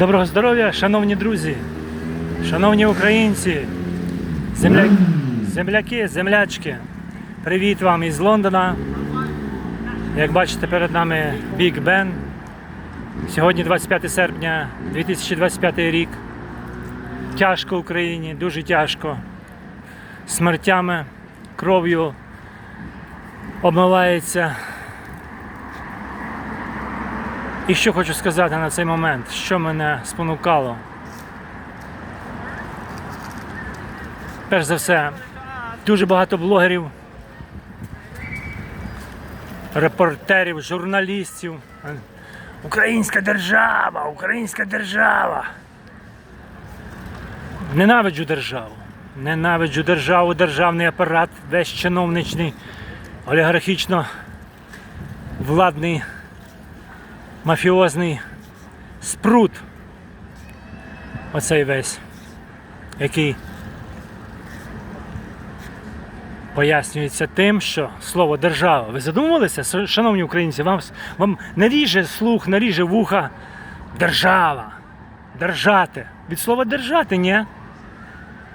Доброго здоров'я, шановні друзі, шановні українці, земля... земляки, землячки. Привіт вам із Лондона. Як бачите, перед нами Біг Бен. Сьогодні 25 серпня 2025 рік. Тяжко Україні, дуже тяжко. Смертями, кров'ю обмивається І що хочу сказати на цей момент, що мене спонукало. Перш за все, дуже багато блогерів, репортерів, журналістів. Українська держава, українська держава. Ненавиджу державу. Ненавиджу державу, державний апарат, весь чиновничний, олігархічно владний мафіозний спрут. Оцей весь, який пояснюється тим, що слово держава. Ви задумувалися, шановні українці, вам, вам не ріже слух, не ріже вуха держава. Держати. Від слова держати, ні?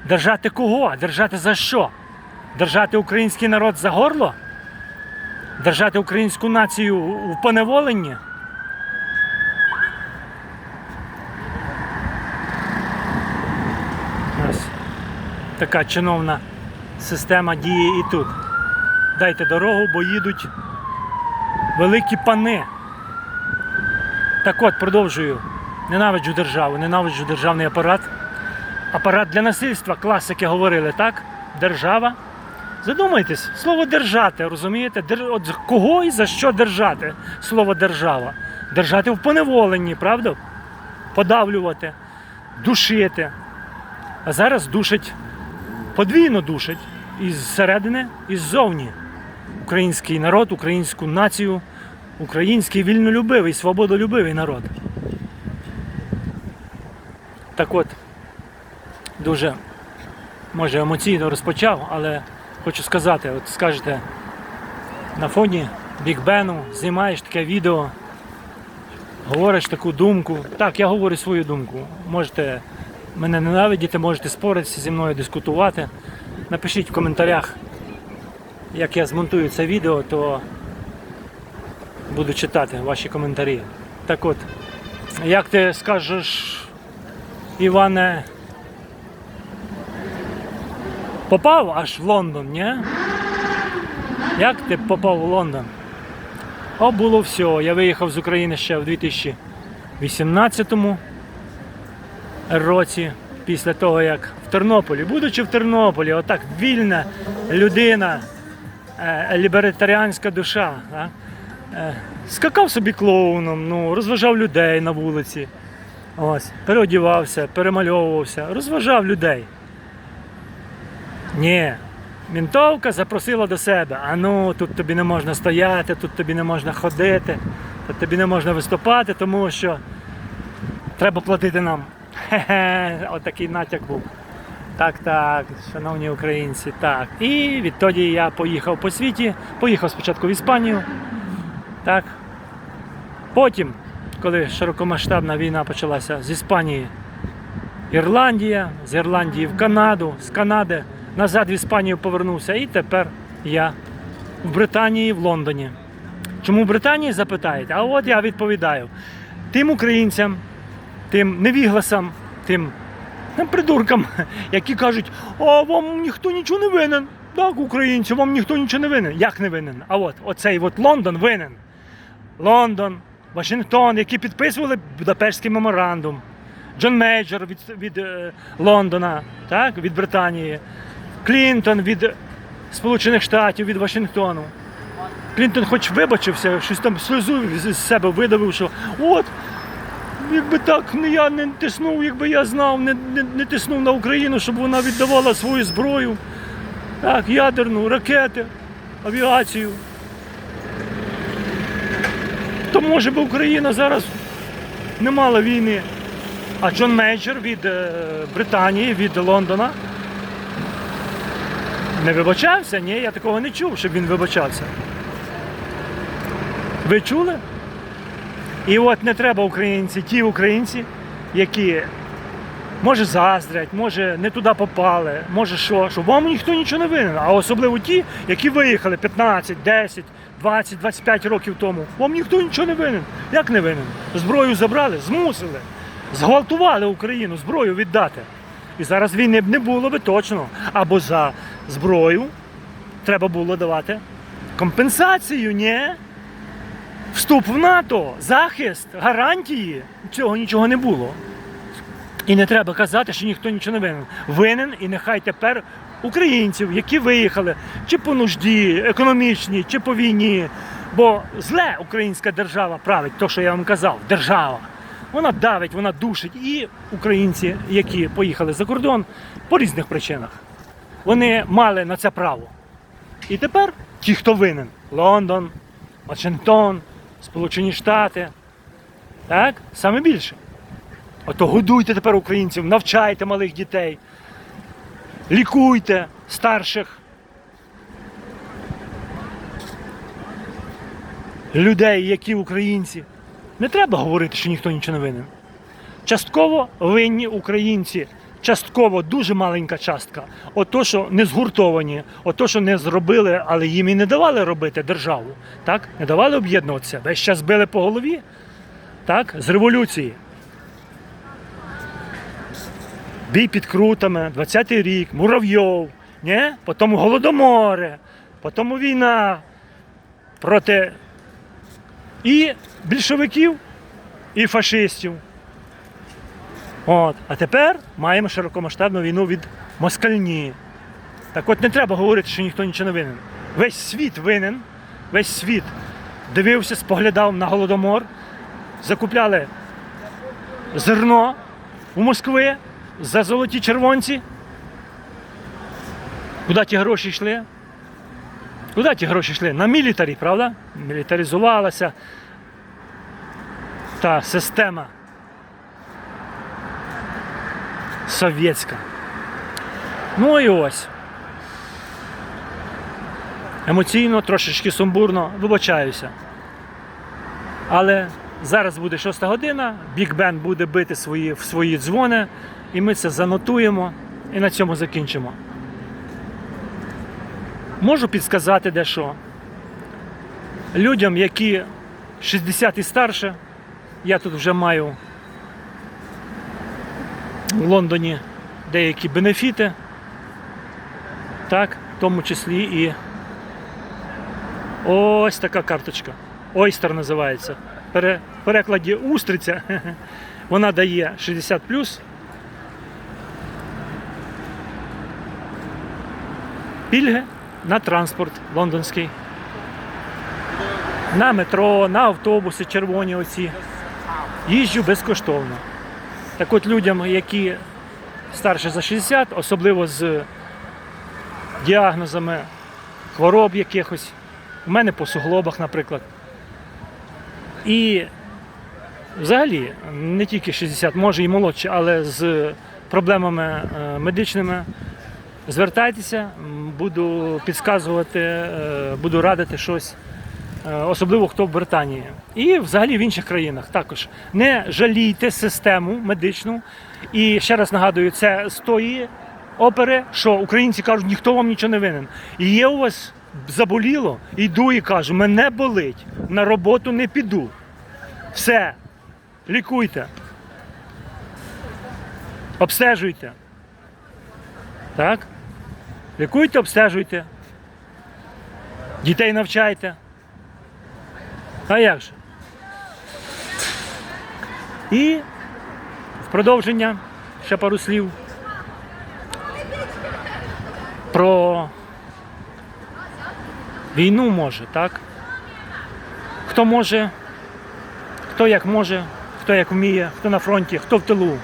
Держати кого? Держати за що? Держати український народ за горло? Держати українську націю в поневоленні? Ось така чиновна система діє і тут. Дайте дорогу, бо їдуть великі пани. Так от, продовжую. Ненавиджу державу, ненавиджу державний апарат. Апарат для насильства, класики говорили, так? Держава. Задумайтесь, слово держати, розумієте? Дер... От кого і за що держати? Слово держава. Держати в поневоленні, правда? Подавлювати, душити. А зараз душить, подвійно душить із середини і ззовні. Український народ, українську націю, український вільнолюбивий, свободолюбивий народ. Так от, дуже може емоційно розпочав, але хочу сказати, от скажете, на фоні Біг Бену знімаєш таке відео, говориш таку думку. Так, я говорю свою думку. Можете мене ненавидіти, можете споритися зі мною, дискутувати. Напишіть в коментарях, як я змонтую це відео, то буду читати ваші коментарі. Так от, як ти скажеш, Іване, попав аж в Лондон, ні? Як ти попав в Лондон? О, було все. Я виїхав з України ще в 2018 році, після того, як в Тернополі, будучи в Тернополі, отак вільна людина, е, лібертаріанська душа, е, скакав собі клоуном, ну, розважав людей на вулиці. Ось, переодівався, перемальовувався, розважав людей. Ні. Мінтовка запросила до себе. А ну, тут тобі не можна стояти, тут тобі не можна ходити, тут тобі не можна виступати, тому що треба платити нам. Хе-хе, отакий натяк був. Так, так, шановні українці, так. І відтоді я поїхав по світі, поїхав спочатку в Іспанію. Так. Потім, коли широкомасштабна війна почалася з Іспанії, Ірландія, з Ірландії в Канаду, з Канади назад в Іспанію повернувся. І тепер я в Британії, в Лондоні. Чому в Британії запитаєте? А от я відповідаю. Тим українцям, тим невігласам, тим придуркам, які кажуть, а вам ніхто нічого не винен. Так, українці, вам ніхто нічого не винен. Як не винен? А от оцей от Лондон винен. Лондон, Вашингтон, які підписували Будапештський меморандум. Джон Мейджор від, від е, Лондона, так, від Британії. Клінтон від Сполучених Штатів, від Вашингтону. Клінтон хоч вибачився, щось там сльозу з себе видавив, що от, якби так не я не тиснув, якби я знав, не, не, не тиснув на Україну, щоб вона віддавала свою зброю, так, ядерну, ракети, авіацію. То може би Україна зараз не мала війни. А Джон Мейджор від е, Британії, від Лондона не вибачався? Ні, я такого не чув, щоб він вибачався. Ви чули? І от не треба українці, ті українці, які може заздрять, може не туди попали, може що, що вам ніхто нічого не винен. А особливо ті, які виїхали 15, 10, 20, 25 років тому. Вам ніхто нічого не винен. Як не винен? Зброю забрали, змусили, зґвалтували Україну, зброю віддати. І зараз війни б не було би точно. Або за зброю треба було давати компенсацію, ні? Вступ в НАТО, захист, гарантії. Цього нічого не було. І не треба казати, що ніхто нічого не винен. Винен і нехай тепер українців, які виїхали чи по нужді, економічній, чи по війні. Бо зле українська держава править, то, що я вам казав, держава. Вона давить, вона душить. І українці, які поїхали за кордон по різних причинах, вони мали на це право. І тепер ті, хто винен: Лондон, Вашингтон, Сполучені Штати. Так? Саме більше. Ото годуйте тепер українців, навчайте малих дітей, лікуйте старших людей, які українці. Не треба говорити, що ніхто нічого не винен. Частково винні українці, частково дуже маленька частка. Ото, що не згуртовані, ото, що не зробили, але їм і не давали робити державу. Так? Не давали об'єднуватися. Весь час били по голові так? з революції. Бій під крутами, 20-й рік, Муравйов, ні? потім голодоморе, потім війна проти і більшовиків, і фашистів. От. А тепер маємо широкомасштабну війну від москальні. Так от не треба говорити, що ніхто нічого не винен. Весь світ винен, весь світ дивився, споглядав на голодомор, закупляли зерно у Москви за золоті червонці. Куди ті гроші йшли? Куди ті гроші йшли? На мілітарі, правда? Мілітаризувалася та система совєтська. Ну і ось. Емоційно, трошечки сумбурно, вибачаюся. Але зараз буде 6 година, Біг Бен буде бити свої, в свої дзвони, і ми це занотуємо і на цьому закінчимо. Можу підсказати дещо. Людям, які 60 і старше, я тут вже маю в Лондоні деякі бенефіти, так, в тому числі і ось така карточка. Ойстер називається. В перекладі устриця. Вона дає 60 пільги на транспорт лондонський. На метро, на автобуси червоні оці. Їжджу безкоштовно. Так от людям, які старше за 60, особливо з діагнозами хвороб якихось, у мене по суглобах, наприклад. І взагалі не тільки 60, може і молодше, але з проблемами е, медичними. Звертайтеся, буду підказувати, е, буду радити щось, особливо хто в Британії. І взагалі в інших країнах також. Не жалійте систему медичну. І ще раз нагадую, це з тої опери, що українці кажуть, ніхто вам нічого не винен. І є у вас заболіло, йду і кажу, мене болить, на роботу не піду. Все, лікуйте. Обстежуйте. Так? Лікуйте, обстежуйте. Дітей навчайте. А як же? І в продовження ще пару слів про війну може, так? Хто може, хто як може, хто як вміє, хто на фронті, хто в тилу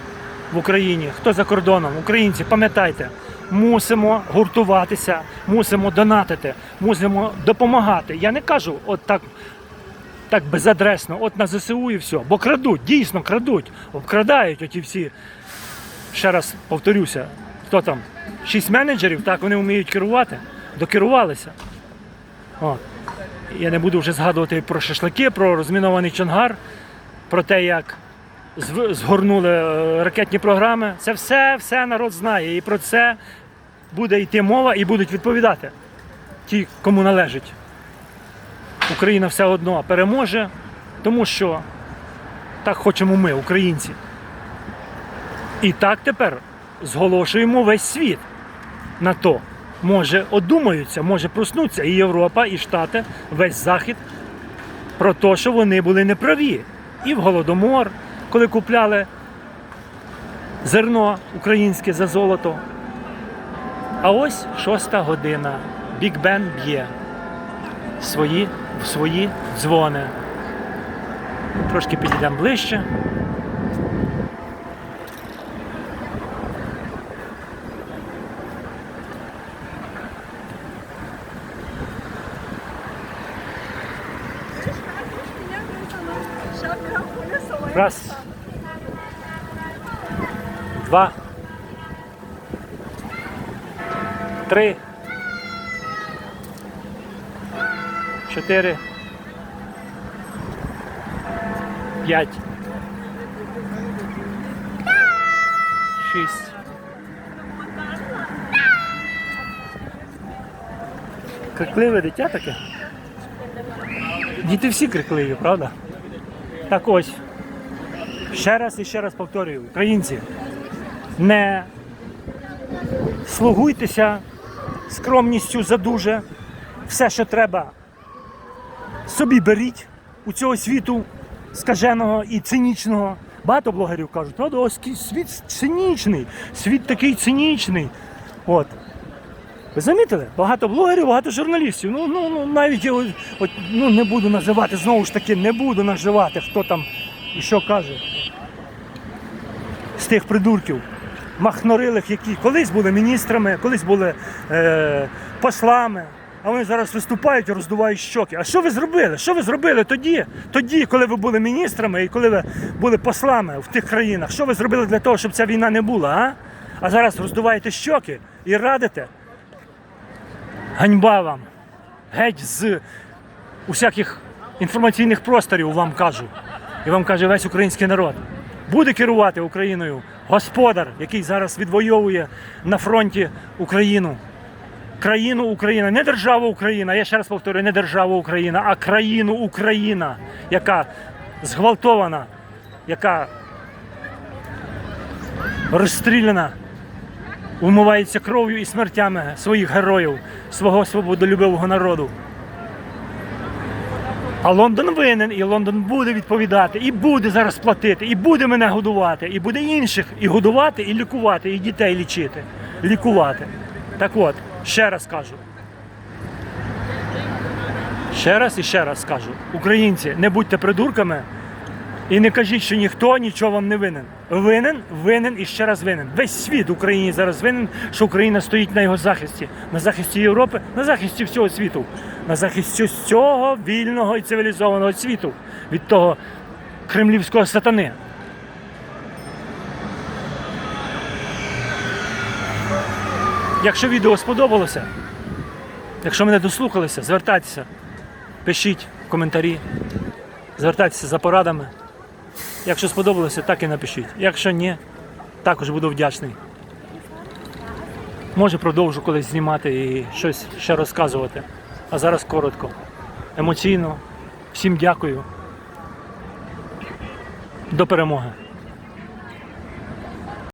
в Україні, хто за кордоном. Українці, пам'ятайте, мусимо гуртуватися, мусимо донатити, мусимо допомагати. Я не кажу, от так. Так безадресно, от на ЗСУ і все. Бо крадуть, дійсно крадуть, обкрадають оті всі. Ще раз повторюся, хто там? Шість менеджерів, так вони вміють керувати, докерувалися. От. Я не буду вже згадувати про шашлики, про розмінований чонгар, про те, як згорнули е, ракетні програми. Це все, все народ знає. І про це буде йти мова і будуть відповідати ті, кому належить. Україна все одно переможе, тому що так хочемо ми, українці. І так тепер зголошуємо весь світ на то. Може, одумаються, може проснуться і Європа, і Штати, весь Захід про те, що вони були неправі. І в Голодомор, коли купляли зерно українське за золото. А ось шоста година. Біг Бен б'є свої, в свої дзвони. Трошки підійдемо ближче. Раз. Два. Три. Чотири. П'ять. Шість. Крикливе дитя таке. Діти всі крикливі, правда? Так ось. Ще раз і ще раз повторюю, українці, не слугуйтеся скромністю задуже. Все, що треба, собі беріть у цього світу скаженого і цинічного. Багато блогерів кажуть, правда, ось світ цинічний, світ такий цинічний. От. Ви замітили? Багато блогерів, багато журналістів. Ну, ну, ну навіть я от, ну, не буду називати, знову ж таки, не буду називати, хто там і що каже. З тих придурків, махнорилих, які колись були міністрами, колись були е, послами, а вони зараз виступають і роздувають щоки. А що ви зробили? Що ви зробили тоді, тоді, коли ви були міністрами і коли ви були послами в тих країнах? Що ви зробили для того, щоб ця війна не була? А, а зараз роздуваєте щоки і радите? Ганьба вам! Геть з усяких інформаційних просторів вам кажу. І вам каже весь український народ. Буде керувати Україною господар, який зараз відвоює на фронті Україну. Країну Україна, не державу Україна. Я ще раз повторюю, не державу Україна, а країну Україна, яка зґвалтована, яка розстріляна умивається кров'ю і смертями своїх героїв, свого свободолюбивого народу. А Лондон винен, і Лондон буде відповідати, і буде зараз платити, і буде мене годувати, і буде інших і годувати, і лікувати, і дітей лічити, лікувати. Так от, ще раз кажу. Ще раз і ще раз скажу. Українці, не будьте придурками і не кажіть, що ніхто нічого вам не винен. Винен, винен і ще раз винен. Весь світ Україні зараз винен, що Україна стоїть на його захисті, на захисті Європи, на захисті всього світу, на захисті всього вільного і цивілізованого світу від того кремлівського сатани. Якщо відео сподобалося, якщо мене дослухалися, звертайтеся, пишіть коментарі, звертайтеся за порадами. Якщо сподобалося, так і напишіть. Якщо ні, також буду вдячний. Може продовжу колись знімати і щось ще розказувати. А зараз коротко. Емоційно. Всім дякую. До перемоги.